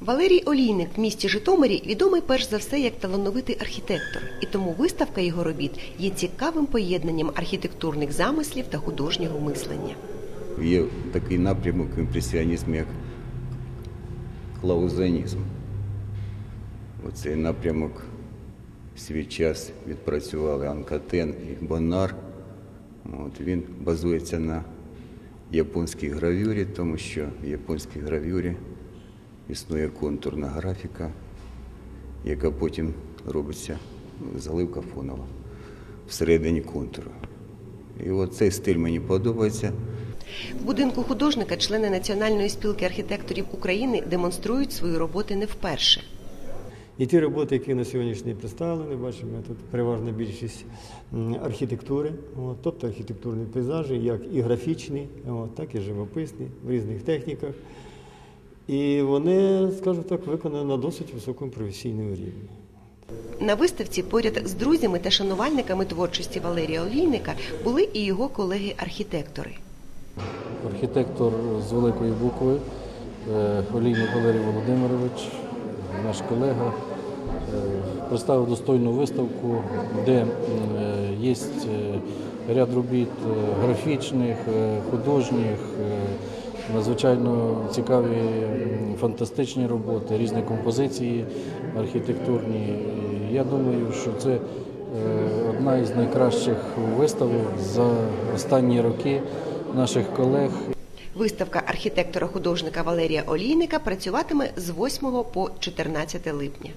Валерій Олійник в місті Житомирі відомий перш за все як талановитий архітектор, і тому виставка його робіт є цікавим поєднанням архітектурних замислів та художнього мислення. Є такий напрямок імпресіонізму, як клаузанізм. Оцей напрямок в свій час відпрацювали Анкатен і Бонар. От, він базується на японській гравюрі, тому що в японській гравюрі існує контурна графіка, яка потім робиться заливка фонова всередині контуру. І от цей стиль мені подобається. В будинку художника члени Національної спілки архітекторів України демонструють свої роботи не вперше. І ті роботи, які на сьогоднішній представлені, бачимо тут переважна більшість архітектури, от, тобто архітектурні пейзажі, як і графічні, от, так і живописні в різних техніках. І вони, скажімо так, виконані на досить високому професійному рівні. На виставці поряд з друзями та шанувальниками творчості Валерія Олійника були і його колеги-архітектори. архітектор з великої букви е, Олійник Валерій Володимирович, наш колега, е, представив достойну виставку, де е, є ряд робіт графічних, художніх, надзвичайно цікаві фантастичні роботи, різні композиції архітектурні. Я думаю, що це е, одна із найкращих виставок за останні роки наших колег. Виставка архітектора-художника Валерія Олійника працюватиме з 8 по 14 липня.